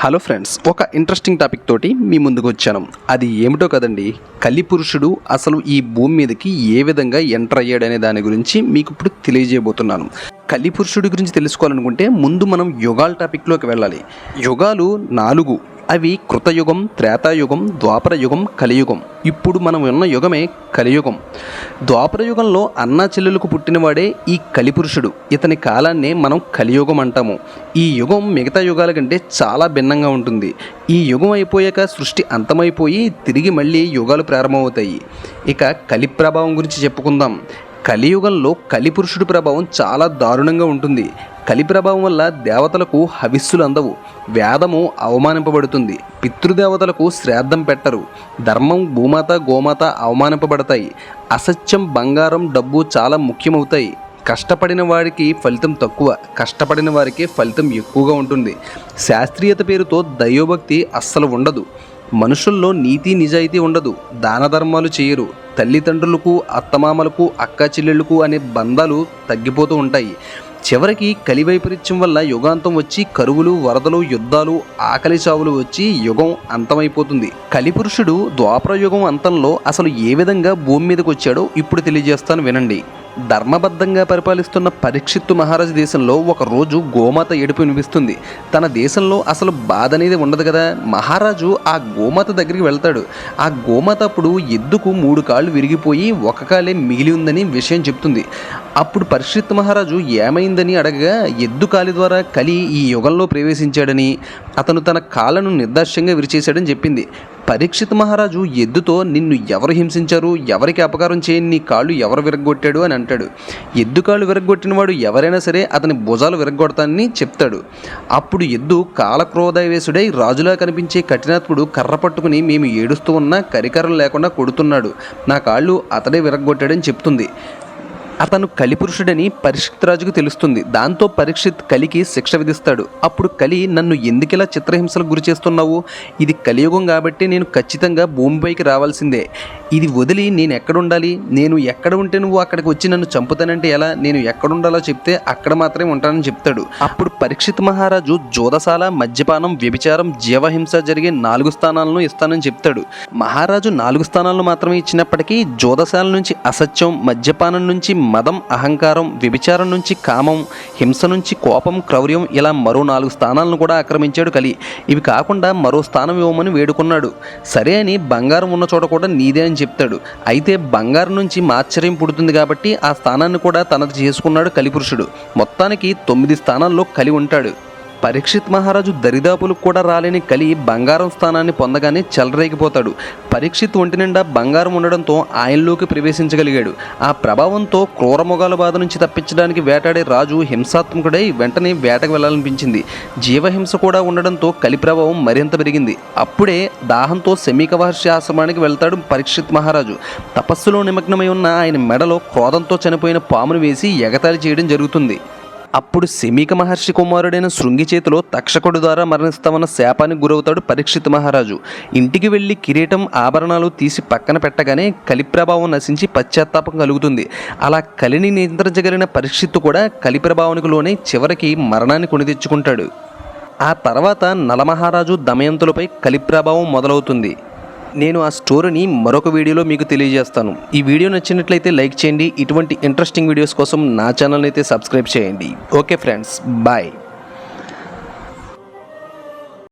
Hello friends ఒక interesting topic తోటి మీ ముందుకు వచ్చాను. అది ఏమిటో కదండి? కలిపురుషుడు అసలు ఈ భూమి మీదకి ఏ విధంగా ఎంటర్ అయ్యాడనే దాని గురించి మీకు ఇప్పుడు తెలియజేయబోతున్నాను. కలిపురుషుడి గురించి తెలుసుకోవాలనుకుంటే ముందు మనం యుగాల టాపిక్లోకి వెళ్ళాలి. యుగాలు నాలుగు అవి కృతయుగం త్రేతాయుగం ద్వాపర యుగం కలియుగం. ఇప్పుడు మనం ఉన్న యుగమే కలియుగం. ద్వాపర యుగంలో అన్నా చెల్లెలకు పుట్టినవాడే ఈ కలిపురుషుడు. ఇతని కాలాన్ని మనం కలియుగం అంటాము. ఈ యుగం మిగతా యుగాల కంటే చాలా భిన్నంగా ఉంటుంది. ఈ యుగం అయిపోయాక సృష్టి అంతమైపోయి తిరిగి మళ్ళీ యుగాలు ప్రారంభమవుతాయి. ఇక కలి ప్రభావం గురించి చెప్పుకుందాం. కలియుగంలో కలిపురుషుడి ప్రభావం చాలా దారుణంగా ఉంటుంది. కలి ప్రభావం వల్ల దేవతలకు హవిస్సులు అందవు. వేదము అవమానింపబడుతుంది. పితృదేవతలకు శ్రాద్ధం పెట్టరు. ధర్మం భూమాత గోమాత అవమానింపబడతాయి. అసత్యం బంగారం డబ్బు చాలా ముఖ్యమవుతాయి. కష్టపడిన వారికి ఫలితం తక్కువ. కష్టపడిన వారికి ఫలితం ఎక్కువగా ఉంటుంది. శాస్త్రీయత పేరుతో దైవభక్తి అస్సలు ఉండదు. మనుషుల్లో నీతి నిజాయితీ ఉండదు దాన ధర్మాలు చేయరు. తల్లిదండ్రులకు అత్తమామలకు అక్క చెల్లెళ్ళకు అనే బంధాలు తగ్గిపోతూ ఉంటాయి. చివరికి కలి వైపరీత్యం వల్ల యుగాంతం వచ్చి కరువులు వరదలు యుద్ధాలు ఆకలి చావులు వచ్చి యుగం అంతమైపోతుంది. కలిపురుషుడు ద్వాపర యుగం అంతంలో అసలు ఏ విధంగా భూమి మీదకి వచ్చాడో ఇప్పుడు తెలియజేస్తాను వినండి. ధర్మబద్ధంగా పరిపాలిస్తున్న పరీక్షిత్తు మహారాజు దేశంలో ఒక రోజు గోమాత ఏడుపు వినిపిస్తుంది. తన దేశంలో అసలు బాధ అనేది ఉండదు కదా? మహారాజు ఆ గోమాత దగ్గరికి వెళ్తాడు. ఆ గోమాత అప్పుడు ఎద్దుకు మూడు కాళ్ళు విరిగిపోయి ఒక కాలే మిగిలి ఉందని విషయం చెప్తుంది. అప్పుడు పరీక్షిత్ మహారాజు ఏమైందని అడగగా ఎద్దు కాలి ద్వారా కలి ఈ యుగంలో ప్రవేశించాడని అతను తన కాళ్ళను నిర్దాక్ష్యంగా విరిచేశాడని చెప్పింది. పరీక్షిత్ మహారాజు ఎద్దుతో నిన్ను ఎవరు హింసించారు? ఎవరికి అపకారం చేయని నీ కాళ్ళు ఎవరు విరగొట్టాడు అని అంటాడు. ఎద్దు కాళ్ళు విరగొట్టినవాడు ఎవరైనా సరే అతని భుజాలు విరగొడతానని చెప్తాడు. అప్పుడు ఎద్దు కాలక్రోధవేశుడై రాజులా కనిపించే కఠినాత్ముడు కర్ర పట్టుకుని మేము ఏడుస్తూ ఉన్నా కరికరం లేకుండా కొడుతున్నాడు. నా కాళ్ళు అతడే విరగొట్టాడని చెప్తుంది. అతను కలిపురుషుడని పరీక్షిత్ రాజుకు తెలుస్తుంది. దాంతో పరీక్షిత్ కలికి శిక్ష విధిస్తాడు. అప్పుడు కలి నన్ను ఎందుకిలా చిత్రహింసలకు గురి చేస్తున్నావు? ఇది కలియుగం కాబట్టి నేను ఖచ్చితంగా భూమిపైకి రావాల్సిందే. ఇది వదిలి నేను ఎక్కడ ఉండాలి నేను ఎక్కడ ఉంటే నువ్వు అక్కడికి వచ్చి నన్ను చంపుతానంటే ఎలా? నేను ఎక్కడ ఉండాలో చెప్తే అక్కడ మాత్రమే ఉంటానని చెప్తాడు. అప్పుడు పరీక్షిత్ మహారాజు జోదశాల మద్యపానం వ్యభిచారం జీవహింస జరిగే నాలుగు స్థానాలను ఇస్తానని చెప్తాడు. మహారాజు నాలుగు స్థానాలను మాత్రమే ఇచ్చినప్పటికీ జోదశాల నుంచి అసత్యం మద్యపానం నుంచి మదం అహంకారం వ్యభిచారం నుంచి కామం హింస నుంచి కోపం క్రౌర్యం ఇలా మరో నాలుగు స్థానాలను కూడా ఆక్రమించాడు కలి. ఇవి కాకుండా మరో స్థానం ఇవ్వమని వేడుకున్నాడు. సరే అని బంగారం ఉన్న చోట కూడా నీదే అని చెప్తాడు. అయితే బంగారం నుంచి మాశ్చర్యం పుడుతుంది కాబట్టి ఆ స్థానాన్ని కూడా తనది చేసుకున్నాడు కలిపురుషుడు మొత్తానికి తొమ్మిది స్థానాల్లో కలి ఉంటాడు. పరీక్షిత్ మహారాజు దరిదాపులకు కూడా రాలేని కలి బంగారం స్థానాన్ని పొందగానే చెలరేగిపోతాడు. పరీక్షిత్ ఒంటి నిండా బంగారం ఉండడంతో ఆయనలోకి ప్రవేశించగలిగాడు. ఆ ప్రభావంతో క్రూరమొగాల బాధ నుంచి తప్పించడానికి వేటాడే రాజు హింసాత్మకుడై వెంటనే వేటకు వెళ్ళాలనిపించింది. జీవహింస కూడా ఉండడంతో కలి ప్రభావం మరింత పెరిగింది. అప్పుడే దాహంతో శమీక మహర్షి ఆశ్రమానికి వెళ్తాడు పరీక్షిత్ మహారాజు. తపస్సులో నిమగ్నమై ఉన్న ఆయన మెడలో క్రోధంతో చనిపోయిన పామును వేసి ఎగతాళి చేయడం జరుగుతుంది. అప్పుడు శమీక మహర్షి కుమారుడైన శృంగి చేతిలో తక్షకుడు ద్వారా మరణిస్తామన్న శాపానికి గురవుతాడు పరీక్షిత్ మహారాజు. ఇంటికి వెళ్ళి కిరీటం ఆభరణాలు తీసి పక్కన పెట్టగానే కలి ప్రభావం నశించి పశ్చాత్తాపం కలుగుతుంది. అలా కలిని నియంత్రించగలిగిన పరీక్షిత్తు కూడా కలి లోనే చివరికి మరణాన్ని కొని తెచ్చుకుంటాడు. ఆ తర్వాత నలమహారాజు దమయంతులపై కలి ప్రభావం మొదలవుతుంది. నేను ఆ స్టోరీని మరొక వీడియోలో మీకు తెలియజేస్తాను. ఈ వీడియో నచ్చినట్లయితే లైక్ చేయండి. ఇటువంటి ఇంట్రెస్టింగ్ వీడియోస్ కోసం నా ఛానల్ అయితే సబ్స్క్రైబ్ చేయండి. Okay friends bye.